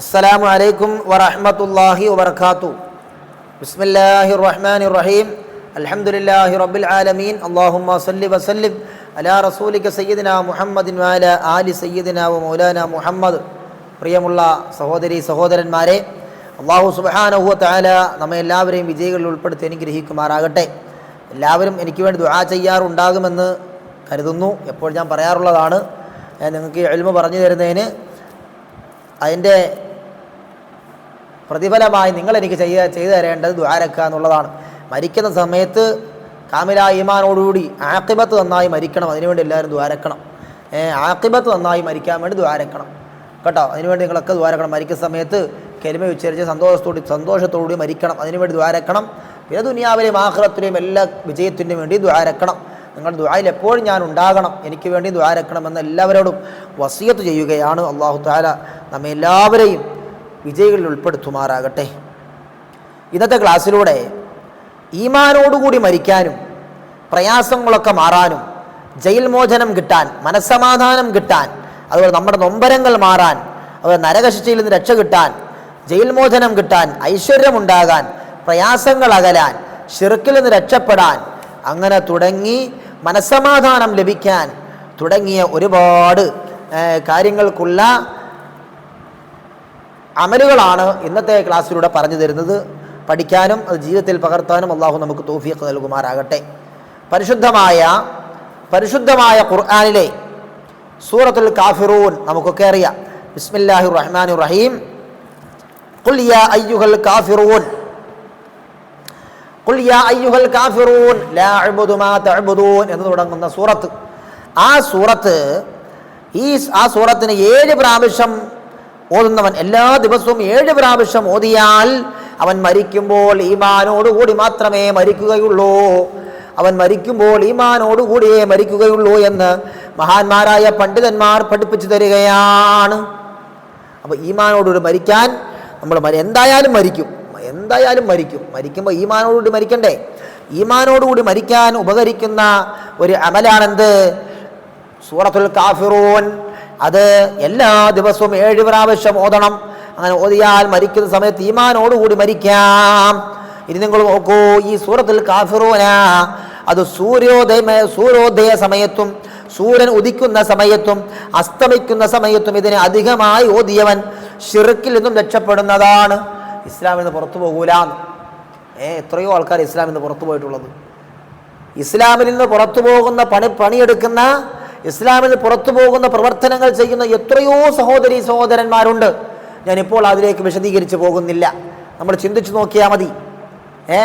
അസ്സലാമു അലൈക്കും വറഹമത്തല്ലാഹി വബർക്കാത്തു ബിസ്മില്ലാഹി റഹ്മാൻ റഹീം അലഹമുല്ലാഹി റബ്ബിൽ ആലമീൻ. അള്ളാഹുമ്മ സല്ലി വസല്ലിം. അലാ റസൂലിക സയ്യിദിന മുഹമ്മദിൻ വാല ആലി സയ്യിദിന മൗലാന മുഹമ്മദ്. പ്രിയമുള്ള സഹോദരി സഹോദരന്മാരെ അള്ളാഹു സുബാനഹുവ താല നമ്മെ എല്ലാവരെയും വിജയികളിൽ ഉൾപ്പെടുത്തി അനുഗ്രഹിക്കുമാറാകട്ടെ. എല്ലാവരും എനിക്ക് വേണ്ടി ദുആ ചെയ്യാറുണ്ടാകുമെന്ന് കരുതുന്നു. എപ്പോൾ ഞാൻ പറയാറുള്ളതാണ് ഞാൻ നിങ്ങൾക്ക് എൽമ പറഞ്ഞു തരുന്നതിന് അതിന്റെ പ്രതിഫലമായി നിങ്ങൾ എനിക്ക് ചെയ്യ ചെയ്തു തരേണ്ടത് ദ്വാരക്ക എന്നുള്ളതാണ്. മരിക്കുന്ന സമയത്ത് കാമില ഈമാനോടുകൂടി ആക്കിബത്ത് നന്നായി മരിക്കണം. അതിനുവേണ്ടി എല്ലാവരും ദ്വാരക്കണം ആക്കിബത്ത് നന്നായി മരിക്കാൻ വേണ്ടി ദ്വാരക്കണം കേട്ടോ? അതിനുവേണ്ടി നിങ്ങളൊക്കെ ദ്വാരക്കണം മരിക്കുന്ന സമയത്ത് കരിമ ഉച്ചരിച്ച് സന്തോഷത്തോടെ സന്തോഷത്തോടുകൂടി മരിക്കണം. അതിനുവേണ്ടി ദ്വാരക്കണം പിന്നെ ദുനിയാവിലെയും ആഹ്റത്തിലെയും എല്ലാ വിജയത്തിനും വേണ്ടി ദ്വാരക്കണം നിങ്ങൾ ദുആയിൽ എപ്പോഴും ഞാൻ ഉണ്ടാകണം. എനിക്ക് വേണ്ടി ദ്വാരക്കണമെന്ന് എല്ലാവരോടും വസിയത്ത് ചെയ്യുകയാണ് അള്ളാഹു താല നമ്മെ എല്ലാവരെയും വിജയികളിൽ ഉൾപ്പെടുത്തുമാറാകട്ടെ. ഇന്നത്തെ ക്ലാസ്സിലൂടെ ഈമാനോടുകൂടി മരിക്കാനും പ്രയാസങ്ങളൊക്കെ മാറാനും ജയിൽ മോചനം കിട്ടാൻ മനസ്സമാധാനം കിട്ടാൻ അതുപോലെ നമ്മുടെ നൊമ്പരങ്ങൾ മാറാൻ അതുപോലെ നരകശിക്ഷയിൽ നിന്ന് രക്ഷ കിട്ടാൻ ജയിൽ മോചനം കിട്ടാൻ ഐശ്വര്യമുണ്ടാകാൻ പ്രയാസങ്ങൾ അകലാൻ ഷിർക്കിൽ നിന്ന് രക്ഷപ്പെടാൻ അങ്ങനെ തുടങ്ങി മനസ്സമാധാനം ലഭിക്കാൻ തുടങ്ങിയ ഒരുപാട് ഏഹ്, കാര്യങ്ങൾക്കുള്ള അമലുകളാണ് ഇന്നത്തെ ക്ലാസ്സിലൂടെ പറഞ്ഞു തരുന്നത് പഠിക്കാനും അത് ജീവിതത്തിൽ പകർത്താനും അള്ളാഹു നമുക്ക് തോഫിയൊക്കെ നൽകുമാറാകട്ടെ പരിശുദ്ധമായ പരിശുദ്ധമായ ഖുർആാനിലെ സൂറത്തുൽ കാഫിറൂൻ നമുക്കൊക്കെ അറിയാം ബിസ്മില്ലാഹി റഹ്മാൻ റഹീം قل يا أيها الكافرون എന്ന് തുടങ്ങുന്ന സൂറത്ത്. ആ സൂറത്ത് ഈ ആ സൂറത്തിന് ഏഴ് പ്രാവശ്യം ഓതുന്നവൻ എല്ലാ ദിവസവും ഏഴ് പ്രാവശ്യം ഓതിയാൽ അവൻ മരിക്കുമ്പോൾ ഈമാനോടുകൂടി മാത്രമേ മരിക്കുകയുള്ളൂ. അവൻ മരിക്കുമ്പോൾ ഈമാനോടുകൂടിയേ മരിക്കുകയുള്ളൂ എന്ന് മഹാന്മാരായ പണ്ഡിതന്മാർ പഠിപ്പിച്ചു തരികയാണ്. അപ്പോൾ ഈമാനോടുകൂടി മരിക്കാൻ നമ്മൾ എന്തായാലും മരിക്കും. എന്തായാലും മരിക്കും. മരിക്കുമ്പോൾ ഈമാനോടുകൂടി മരിക്കണ്ടേ? ഈമാനോടുകൂടി മരിക്കാൻ ഉപകരിക്കുന്ന ഒരു അമലാണെന്ത്? സൂറത്തുൽ കാഫിറൂൻ. അത് എല്ലാ ദിവസവും ഏഴ് പ്രാവശ്യം ഓതണം. അങ്ങനെ ഓതിയാൽ മരിക്കുന്ന സമയത്ത് ഈമാനോടുകൂടി മരിക്കാം. ഇനി നിങ്ങൾ നോക്കൂ ഈ സൂറത്തിൽ കാഫിറൂന അത് സൂര്യോദയ സൂര്യോദയ സമയത്തും സൂര്യൻ ഉദിക്കുന്ന സമയത്തും അസ്തമിക്കുന്ന സമയത്തും ഇതിനെ അധികമായി ഓതിയവൻ ഷിറുക്കിൽ നിന്നും രക്ഷപ്പെടുന്നതാണ്. ഇസ്ലാമിൽ നിന്ന് പുറത്തു പോകൂല ഏ എത്രയോ ആൾക്കാർ ഇസ്ലാമിൽ നിന്ന് പുറത്തു പോയിട്ടുള്ളത്. ഇസ്ലാമിൽ നിന്ന് പുറത്തു പോകുന്ന പണി പണിയെടുക്കുന്ന ഇസ്ലാമിൽ നിന്ന് പുറത്തു പോകുന്ന പ്രവർത്തനങ്ങൾ ചെയ്യുന്ന എത്രയോ സഹോദരി സഹോദരന്മാരുണ്ട്. ഞാനിപ്പോൾ അതിലേക്ക് വിശദീകരിച്ച് പോകുന്നില്ല. നമ്മൾ ചിന്തിച്ചു നോക്കിയാൽ മതി. ഏ?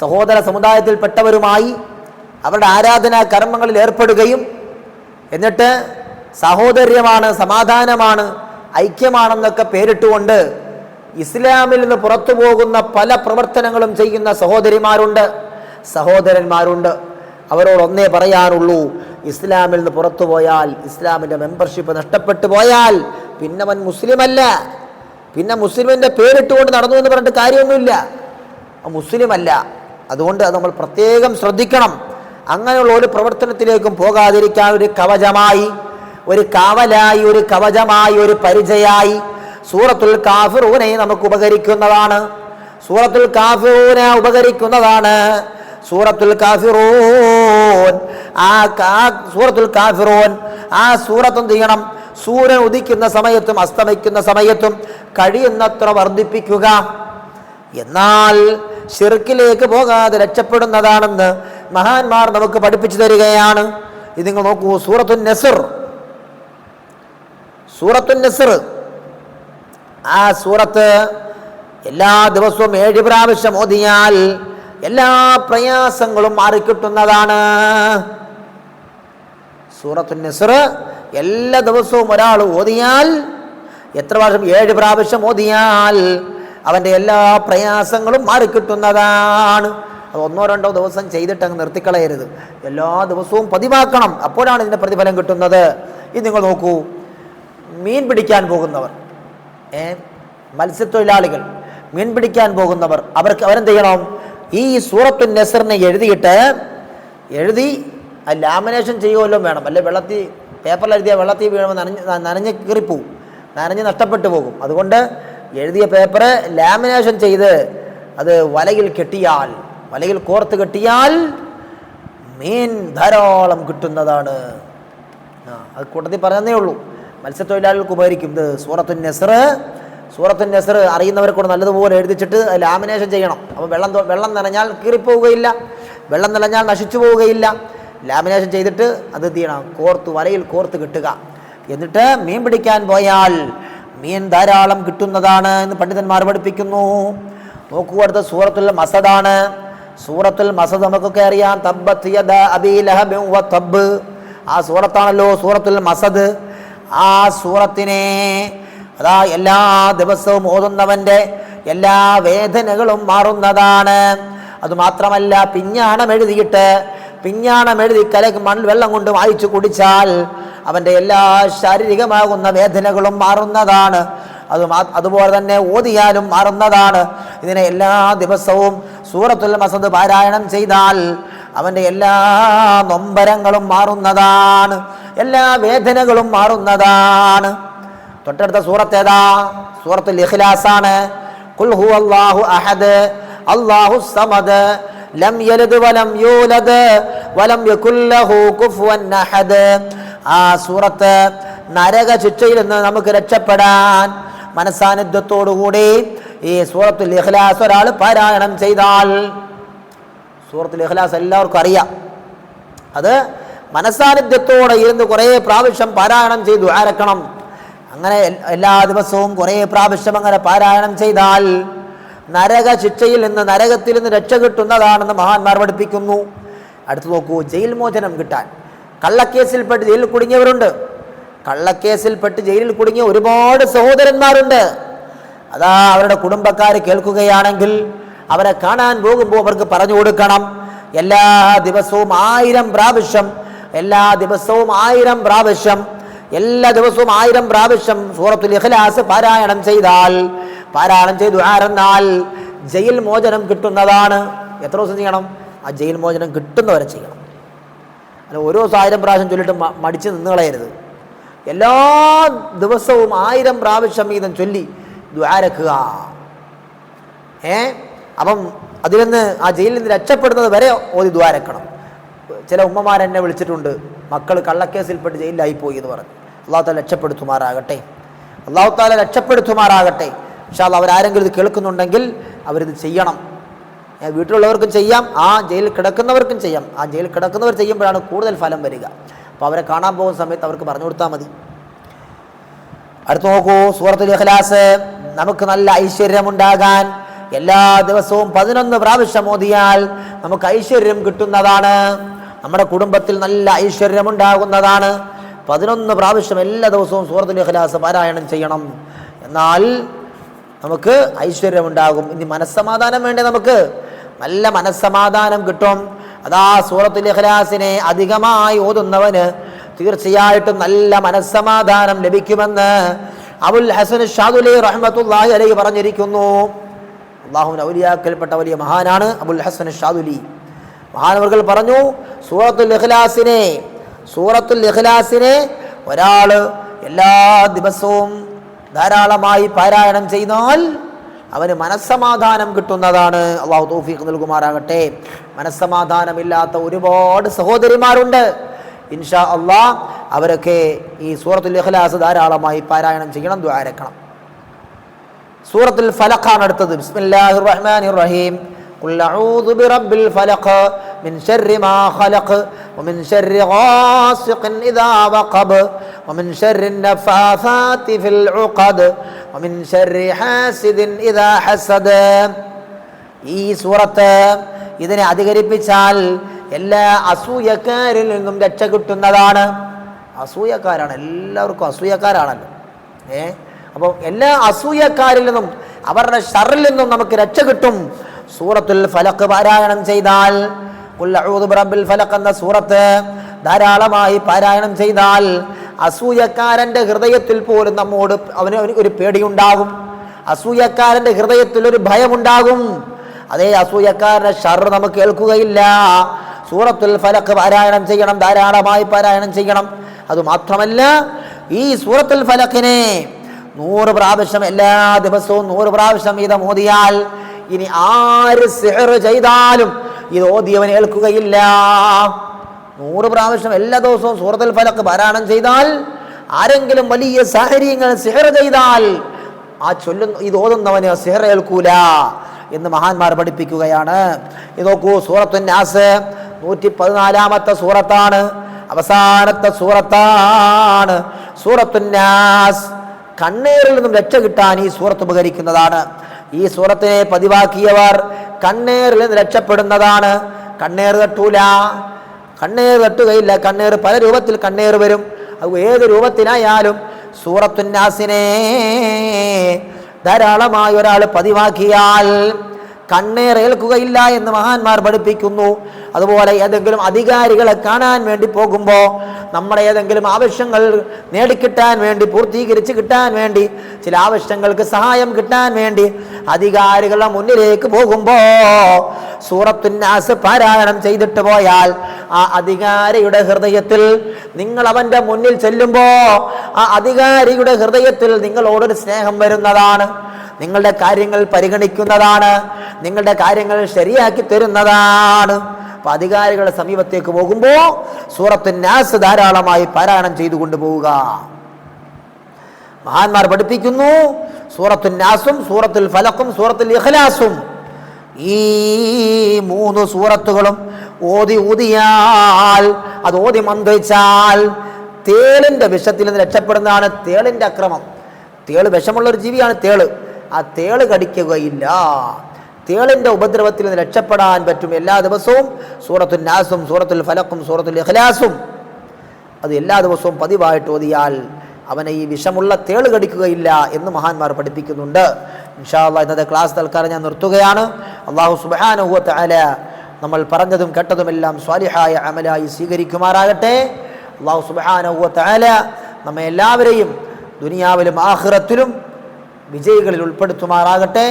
സഹോദര സമുദായത്തിൽപ്പെട്ടവരുമായി അവരുടെ ആരാധനാ കർമ്മങ്ങളിൽ ഏർപ്പെടുകയും എന്നിട്ട് സാഹോദര്യമാണ് സമാധാനമാണ് ഐക്യമാണെന്നൊക്കെ പേരിട്ടുകൊണ്ട് ഇസ്ലാമിൽ നിന്ന് പുറത്തു പോകുന്ന പല പ്രവർത്തനങ്ങളും ചെയ്യുന്ന സഹോദരിമാരുണ്ട്. സഹോദരന്മാരുണ്ട്. അവരോട് ഒന്നേ പറയാനുള്ളൂ ഇസ്ലാമിൽ നിന്ന് പുറത്തു പോയാൽ ഇസ്ലാമിന്റെ മെമ്പർഷിപ്പ് നഷ്ടപ്പെട്ടു പോയാൽ പിന്നെ അവൻ മുസ്ലിമല്ല. പിന്നെ മുസ്ലിമിന്റെ പേരിട്ടുകൊണ്ട് നടന്നു എന്ന് പറഞ്ഞിട്ട് കാര്യമൊന്നുമില്ല. മുസ്ലിമല്ല. അതുകൊണ്ട് അത് നമ്മൾ പ്രത്യേകം ശ്രദ്ധിക്കണം. അങ്ങനെയുള്ള ഒരു പ്രവർത്തനത്തിലേക്കും പോകാതിരിക്കാൻ ഒരു കവചമായി ഒരു കാവലായി ഒരു കവചമായി ഒരു പരിചയായി സൂറത്തുൽ കാഫിറൂനെ നമുക്ക് ഉപകരിക്കുന്നതാണ്. സൂറത്തുൽ കാഫിറൂനെ ഉപകരിക്കുന്നതാണ്. സൂറത്തുൽ കാഫിറൂൻ ആ സൂറത്തുൽ കാഫിറൂൻ ആ സൂറത്ത് എന്ത് ചെയ്യണം? സൂര്യൻ ഉദിക്കുന്ന സമയത്തും അസ്തമിക്കുന്ന സമയത്തും കഴിയുന്നത്ര വർദ്ധിപ്പിക്കുക. എന്നാൽ ഷിർക്കിലേക്ക് പോകാതെ രക്ഷപ്പെടുന്നതാണെന്ന് മഹാന്മാർ നമുക്ക് പഠിപ്പിച്ചു തരികയാണ്. ഇത് നിങ്ങൾ നോക്കൂ സൂറത്തുൻ നസർ. സൂറത്തുൻ നസർ. ആ സൂറത്ത് എല്ലാ ദിവസവും ഏഴ് പ്രാവശ്യം ഓതിയാൽ എല്ലാ പ്രയാസങ്ങളും മാറിക്കിട്ടുന്നതാണ്. സൂറത്തുൻ നസർ എല്ലാ ദിവസവും ഒരാൾ ഓതിയാൽ എത്ര പ്രാവശ്യം? ഏഴ് പ്രാവശ്യം ഓതിയാൽ അവന്റെ എല്ലാ പ്രയാസങ്ങളും മാറിക്കിട്ടുന്നതാണ്. അത് ഒന്നോ രണ്ടോ ദിവസം ചെയ്തിട്ട് അങ്ങ് നിർത്തിക്കളയരുത്. എല്ലാ ദിവസവും പതിവാക്കണം. അപ്പോഴാണ് ഇതിന്റെ പ്രതിഫലം കിട്ടുന്നത്. ഇത് നിങ്ങൾ നോക്കൂ. മീൻ പിടിക്കാൻ പോകുന്നവർ ഏ മത്സ്യത്തൊഴിലാളികൾ മീൻ പിടിക്കാൻ പോകുന്നവർ അവർക്ക് അവരെന്ത് ചെയ്യണം? ഈ സൂറത്തു നെസറിനെ എഴുതിയിട്ട് എഴുതി ലാമിനേഷൻ ചെയ്യുമല്ലോ വേണം. അല്ലെ വെള്ളത്തിൽ പേപ്പറിൽ എഴുതിയ വെള്ളത്തിൽ വീഴുമ്പോൾ നനഞ്ഞ് നനഞ്ഞ് കീറിപ്പോവും. നനഞ്ഞ് നഷ്ടപ്പെട്ടു പോകും. അതുകൊണ്ട് എഴുതിയ പേപ്പർ ലാമിനേഷൻ ചെയ്ത് അത് വലയിൽ കെട്ടിയാൽ വലയിൽ കോർത്ത് കെട്ടിയാൽ മീൻ ധാരാളം കിട്ടുന്നതാണ്. ആ അത് കൂട്ടത്തിൽ പറഞ്ഞതേ ഉള്ളൂ. മത്സ്യത്തൊഴിലാളികൾക്ക് ഉപകരിക്കും ഇത് സൂറത്തു നെസർ. സൂറത്തു നെസർ അറിയുന്നവരെ കൊണ്ട് നല്ലതുപോലെ എഴുതിച്ചിട്ട് ലാമിനേഷൻ ചെയ്യണം. അപ്പോൾ വെള്ളം വെള്ളം നനഞ്ഞാൽ കീറിപ്പോവുകയില്ല. വെള്ളം നനഞ്ഞാൽ നശിച്ചു പോവുകയില്ല. ലാമിനേഷൻ ചെയ്തിട്ട് അത് തീയണം കോർത്ത് വലയിൽ കോർത്ത് കിട്ടുക. എന്നിട്ട് മീൻ പിടിക്കാൻ പോയാൽ മീൻ ധാരാളം കിട്ടുന്നതാണ് എന്ന് പണ്ഡിതന്മാർ പഠിപ്പിക്കുന്നു. നോക്കൂ അടുത്ത സൂറത്തുൽ മസദാണ്. സൂറത്തുൽ മസദ് നമുക്കൊക്കെ അറിയാം. തബ്ബ്. ആ സൂറത്താണല്ലോ സൂറത്തുൽ മസദ്. ആ സൂറത്തിനെ. അതാ എല്ലാ ദിവസവും ഓതുന്നവന്റെ എല്ലാ വേദനകളും മാറുന്നതാണ്. അതുമാത്രമല്ല പിഞ്ഞാണം എഴുതിയിട്ട് പിഞ്ഞാണം എഴുതി കലക്ക് മൺ വെള്ളം കൊണ്ട് വായിച്ചു കുടിച്ചാൽ അവന്റെ എല്ലാ ശാരീരികമാകുന്ന വേദനകളും മാറുന്നതാണ്. അത് അതുപോലെ തന്നെ ഓതിയാലും മാറുന്നതാണ്. ഇതിനെ എല്ലാ ദിവസവും സൂറത്തുൽ മസദ് പാരായണം ചെയ്താൽ അവന്റെ എല്ലാ നൊമ്പരങ്ങളും മാറുന്നതാണ്. എല്ലാ വേദനകളും മാറുന്നതാണ്. തൊട്ടടുത്ത സൂറത്ത് ഏതാ? സൂറത്തുൽ ഇഖ്ലാസാണ്. അഹദ് ലം യലിദ് വലം യൂലദ് വലം യകുല്ലഹു ആ സൂറത്ത് നരക ശിക്ഷയിൽ നിന്ന് നമുക്ക് രക്ഷപ്പെടാൻ മനസാന്നിധ്യത്തോടുകൂടി ഈ സൂറത്തുൽ ഇഖ്ലാസ് ഒരാൾ പാരായണം ചെയ്താൽ. സൂറത്തുൽ ഇഖ്ലാസ് എല്ലാവർക്കും അറിയാം. അത് മനസാന്നിധ്യത്തോടെ ഇരുന്ന് കുറേ പ്രാവശ്യം പാരായണം ചെയ്തു ആരക്കണം. അങ്ങനെ എല്ലാ ദിവസവും കുറേ പ്രാവശ്യം അങ്ങനെ പാരായണം ചെയ്താൽ നരക ശിക്ഷയിൽ നിന്ന് നരകത്തിൽ നിന്ന് രക്ഷ കിട്ടുന്നതാണെന്ന് മഹാന്മാർ പഠിപ്പിക്കുന്നു. അടുത്ത് നോക്കൂ ജയിൽ മോചനം കിട്ടാൻ. കള്ളക്കേസിൽപ്പെട്ട് ജയിലിൽ കുടുങ്ങിയവരുണ്ട്. കള്ളക്കേസിൽപ്പെട്ട് ജയിലിൽ കുടുങ്ങിയ ഒരുപാട് സഹോദരന്മാരുണ്ട്. അതാ അവരുടെ കുടുംബക്കാർ കേൾക്കുകയാണെങ്കിൽ അവരെ കാണാൻ പോകുമ്പോൾ അവർക്ക് പറഞ്ഞു കൊടുക്കണം. എല്ലാ ദിവസവും ആയിരം പ്രാവശ്യം എല്ലാ ദിവസവും ആയിരം പ്രാവശ്യം എല്ലാ ദിവസവും ആയിരം പ്രാവശ്യം സൂറത്തുൽ ഇഖ്ലാസ് പാരായണം ചെയ്താൽ പാരായണം ചെയ്തു ആരെന്നാൽ ജയിൽ മോചനം കിട്ടുന്നതാണ്. എത്ര ദിവസം ചെയ്യണം? ആ ജയിൽ മോചനം കിട്ടുന്നവരെ ചെയ്യണം. അല്ല ഓരോ ദിവസം ആയിരം പ്രാവശ്യം ചൊല്ലിട്ട് മടിച്ച് നിന്നുകളയരുത് എല്ലാ ദിവസവും ആയിരം പ്രാവശ്യം വീതം ചൊല്ലി ദ്വാരക്കുക ഏ? അപ്പം അതിൽ നിന്ന് ആ ജയിലിൽ നിന്ന് രക്ഷപ്പെടുന്നത് വരെ ഓതി ദ്വാരക്കണം ചില ഉമ്മമാരെന്നെ വിളിച്ചിട്ടുണ്ട്. മക്കൾ കള്ളക്കേസിൽപ്പെട്ട് ജയിലിലായി പോയി എന്ന് പറഞ്ഞു. അള്ളാഹു താല രക്ഷപ്പെടുത്തുമാറാകട്ടെ. അള്ളാഹു താല രക്ഷപ്പെടുത്തുമാറാകട്ടെ. പക്ഷേ അത് അവരാരെങ്കിലും ഇത് കേൾക്കുന്നുണ്ടെങ്കിൽ അവരിത് ചെയ്യണം. വീട്ടിലുള്ളവർക്കും ചെയ്യാം. ആ ജയിലിൽ കിടക്കുന്നവർക്കും ചെയ്യാം. ആ ജയിലിൽ കിടക്കുന്നവർ ചെയ്യുമ്പോഴാണ് കൂടുതൽ ഫലം വരിക. അപ്പോൾ അവരെ കാണാൻ പോകുന്ന സമയത്ത് അവർക്ക് പറഞ്ഞു കൊടുത്താൽ മതി. അടുത്ത് നോക്കൂ സൂറത്തുൽ ഇഖ്ലാസ്. നമുക്ക് നല്ല ഐശ്വര്യമുണ്ടാകാൻ എല്ലാ ദിവസവും പതിനൊന്ന് പ്രാവശ്യം ഓതിയാൽ നമുക്ക് ഐശ്വര്യം കിട്ടുന്നതാണ്. നമ്മുടെ കുടുംബത്തിൽ നല്ല ഐശ്വര്യമുണ്ടാകുന്നതാണ്. പതിനൊന്ന് പ്രാവശ്യം എല്ലാ ദിവസവും സൂറത്തുൽ ഇഖ്ലാസ് പാരായണം ചെയ്യണം. എന്നാൽ നമുക്ക് ഐശ്വര്യമുണ്ടാകും. ഇനി മനസ്സമാധാനം വേണ്ടേ നമുക്ക്? നല്ല മനസ്സമാധാനം കിട്ടും. അതാ സൂറത്തുൽ ഇഖ്ലാസിനെ അധികമായി ഓതുന്നവന് തീർച്ചയായിട്ടും നല്ല മനസ്സമാധാനം ലഭിക്കുമെന്ന് അബുൽ ഹസൻ ഷാദുലി റഹ്മത്തുല്ലാഹി അലൈഹി പറഞ്ഞിരിക്കുന്നു. അള്ളാഹുവിൻ ഔലിയാക്കൽപ്പെട്ട വലിയ മഹാനാണ് അബുൽ ഹസൻ ഷാദുലി. മഹാനവർകൾ പറഞ്ഞു സൂറത്തുൽ ഇഖ്ലാസിനെ സൂറത്തുൽ ഇഖ്ലാസിനെ ഒരാൾ എല്ലാ ദിവസവും ധാരാളമായി പാരായണം ചെയ്താൽ അവന് മനസ്സമാധാനം കിട്ടുന്നതാണ്. അള്ളാഹു തൗഫീഖ് നൽകുമാറാകട്ടെ. മനസ്സമാധാനമില്ലാത്ത ഒരുപാട് സഹോദരിമാരുണ്ട്. ഇൻഷാ അള്ളാഹ് അവരൊക്കെ ഈ സൂറത്തുൽ ഇഖ്ലാസ് ധാരാളമായി പാരായണം ചെയ്യണം ദ്വാരക്കണം സൂറത്തുൽ ഫലഖാണ് അടുത്തത്. ബിസ്മില്ലാഹിർ റഹ്മാനിർ റഹീം. قل أعوذ برب الفلق من شر ما خلق ومن شر غاسق إذا وقب ومن شر النفاثات في العقد ومن شر حاسد إذا حسد ഈ സൂറത്ത് ഇതിനെ അധികരിപ്പിച്ചാൽ എല്ലാ അസൂയക്കാരിൽ നിന്നും രക്ഷ കിട്ടുന്നതാണ് അസൂയക്കാരാണ് എല്ലാവർക്കും അസൂയക്കാരാണല്ലോ ഏ അപ്പോൾ എല്ലാ അസൂയക്കാരിൽ നിന്നും അവരുടെ ഷറിൽ നിന്നും നമുക്ക് രക്ഷ കിട്ടും സൂറത്തുൽ ഫലക്ക് പാരായണം ചെയ്താൽ ബിറബ്ബിൽ ഫലഖ് എന്ന സൂറത്ത് ധാരാളമായി പാരായണം ചെയ്താൽ അസൂയക്കാരന്റെ ഹൃദയത്തിൽ പോലും നമ്മോട് അവന് ഒരു- പേടിയുണ്ടാകും. അസൂയക്കാരന്റെ ഹൃദയത്തിൽ ഒരു ഭയമുണ്ടാകും. അതേ അസൂയക്കാരന്റെ ഷർ നമുക്ക് കേൾക്കുകയില്ല. സൂറത്തുൽ ഫലക്ക് പാരായണം ചെയ്യണം ധാരാളമായി പാരായണം ചെയ്യണം. അതുമാത്രമല്ല ഈ സൂറത്തുൽ ഫലക്കിനെ നൂറ് പ്രാവശ്യം എല്ലാ ദിവസവും നൂറ് പ്രാവശ്യം വീതം മോദിയാൽ ഇനി ആര് സിഹർ ചെയ്താലും ഇത് ഓതിയവൻ ഏൽക്കുകയില്ല. നൂറ് പ്രാവശ്യം എല്ലാ ദിവസവും സൂറത്തുൽ ഫലക്ക് പാരായണം ചെയ്താൽ ആരെങ്കിലും വലിയ സാഹചര്യങ്ങൾ സിഹർ ചെയ്താൽ ആ ചൊല്ലുന്ന ഇത് ഓതുന്നവന് സിഹർ ഏൽക്കൂല എന്ന് മഹാന്മാർ പഠിപ്പിക്കുകയാണ്. ഇത് നോക്കൂ സൂറത്തു നാസ് നൂറ്റി പതിനാലാമത്തെ സൂറത്താണ്. അവസാനത്തെ സൂറത്താണ് സൂറത്തു നാസ്. കണ്ണീരിൽ നിന്നും രക്ഷ കിട്ടാൻ ഈ സൂറത്ത് ഉപകരിക്കുന്നതാണ്. ഈ സൂറത്തിനെ പതിവാക്കിയവർ കണ്ണേറിൽ നിന്ന് രക്ഷപ്പെടുന്നതാണ്. കണ്ണേർ തട്ടൂല. കണ്ണേർ തട്ടുകയില്ല. കണ്ണേർ പല രൂപത്തിൽ കണ്ണേർ വരും. അത് ഏത് രൂപത്തിലായാലും സൂറത്തുന്നാസിനെ ധാരാളമായി ഒരാൾ പതിവാക്കിയാൽ കണ്ണേർ ഏൽക്കുകയില്ല എന്ന് മഹാന്മാർ പഠിപ്പിക്കുന്നു. അതുപോലെ ഏതെങ്കിലും അധികാരികളെ കാണാൻ വേണ്ടി പോകുമ്പോൾ നമ്മുടെ ഏതെങ്കിലും ആവശ്യങ്ങൾ നേടിക്കിട്ടാൻ വേണ്ടി പൂർത്തീകരിച്ച് കിട്ടാൻ വേണ്ടി ചില ആവശ്യങ്ങൾക്ക് സഹായം കിട്ടാൻ വേണ്ടി അധികാരികളുടെ മുന്നിലേക്ക് പോകുമ്പോൾ സൂറത്തുന്നാസ് പാരായണം ചെയ്തിട്ട് പോയാൽ ആ അധികാരിയുടെ ഹൃദയത്തിൽ നിങ്ങൾ അവന്റെ മുന്നിൽ ചെല്ലുമ്പോൾ ആ അധികാരിയുടെ ഹൃദയത്തിൽ നിങ്ങളോടൊരു സ്നേഹം വരുന്നതാണ്. നിങ്ങളുടെ കാര്യങ്ങൾ പരിഗണിക്കുന്നതാണ്. നിങ്ങളുടെ കാര്യങ്ങൾ ശരിയാക്കി തരുന്നതാണ്. അപ്പൊ അധികാരികളുടെ സമീപത്തേക്ക് പോകുമ്പോൾ സൂറത്ത് നാസ് ധാരാളമായി പാരായണം ചെയ്തു കൊണ്ടുപോവുക. മഹാന്മാർ പഠിപ്പിക്കുന്നു സൂറത്തു നാസും സൂറത്തുൽ ഫലക്കും സൂറത്തുൽ ഇഖ്ലാസും. ഈ മൂന്ന് സൂറത്തുകളും ഓതി ഊതിയാൽ അത് ഓതി മന്ത്രിച്ചാൽ തേളിന്റെ വിഷത്തിൽ നിന്ന് രക്ഷപ്പെടുന്നതാണ് തേളിന്റെ അക്രമം. തേൾ വിഷമുള്ള ഒരു ജീവിയാണ് തേൾ. ആ തേൾ കടിക്കുകയില്ല. തേളിന്റെ ഉപദ്രവത്തിൽ നിന്ന് രക്ഷപ്പെടാൻ പറ്റും എല്ലാ ദിവസവും. സൂറത്തുൽ നാസും സൂറത്തുൽ ഫലക്കും സൂറത്തുൽ ഇഖ്ലാസും. അത് എല്ലാ ദിവസവും പതിവായിട്ട് ഓതിയാൽ അവനെ ഈ വിഷമുള്ള തേൾ കടിക്കുകയില്ല എന്ന് മഹാന്മാർ പഠിപ്പിക്കുന്നുണ്ട്. ഇൻഷാല്ല ഇന്നത്തെ ക്ലാസ് തൽക്കാലം ഞാൻ നിർത്തുകയാണ്. അള്ളാഹു സുബാനുഹുവത്ത് അല നമ്മൾ പറഞ്ഞതും കേട്ടതുമെല്ലാം സ്വാലിഹായ അമലായി സ്വീകരിക്കുമാറാകട്ടെ. അള്ളാഹു സുബാനുഹുവത്ത് അല നമ്മെ എല്ലാവരെയും ദുനിയാവിലും ആഹ്റത്തിലും വിജയികളിൽ ഉൾപ്പെടുത്തുമാറാകട്ടെ.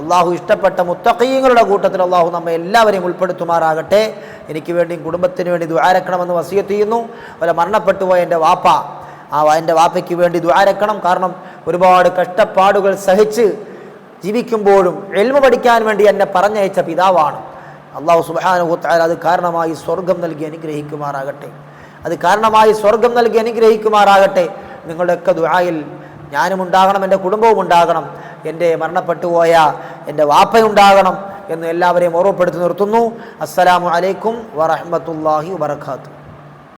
അള്ളാഹു ഇഷ്ടപ്പെട്ട മുത്തക്കീങ്ങളുടെ കൂട്ടത്തിൽ അള്ളാഹു നമ്മെ എല്ലാവരെയും ഉൾപ്പെടുത്തുമാറാകട്ടെ. എനിക്ക് വേണ്ടിയും കുടുംബത്തിന് വേണ്ടി ദ്വാരക്കണമെന്ന് വസിയത്ത് ചെയ്യുന്നു. അതുപോലെ മരണപ്പെട്ടുപോയ എന്റെ വാപ്പ ആ എന്റെ വാപ്പയ്ക്ക് വേണ്ടി ദ്വാരക്കണം കാരണം ഒരുപാട് കഷ്ടപ്പാടുകൾ സഹിച്ച് ജീവിക്കുമ്പോഴും എൽമ പഠിക്കാൻ വേണ്ടി എന്നെ പറഞ്ഞയച്ച പിതാവാണ്. അള്ളാഹു സുബാനുഭൂത്താൽ അത് കാരണമായി സ്വർഗം നൽകി അനുഗ്രഹിക്കുമാറാകട്ടെ. അത് കാരണമായി സ്വർഗം നൽകി അനുഗ്രഹിക്കുമാറാകട്ടെ. നിങ്ങളുടെയൊക്കെ ദുആയിൽ ഞാനും ഉണ്ടാകണം എന്റെ കുടുംബവും ഉണ്ടാകണം. എന്റെ മരണപ്പെട്ടുപോയ എന്റെ വാപ്പയുണ്ടാകണം എന്ന് എല്ലാവരെയും ഓർമ്മപ്പെടുത്തി നിർത്തുന്നു. അസ്സലാമു അലൈക്കും വറഹ്മത്തുള്ളാഹി വബർക്കാത്തു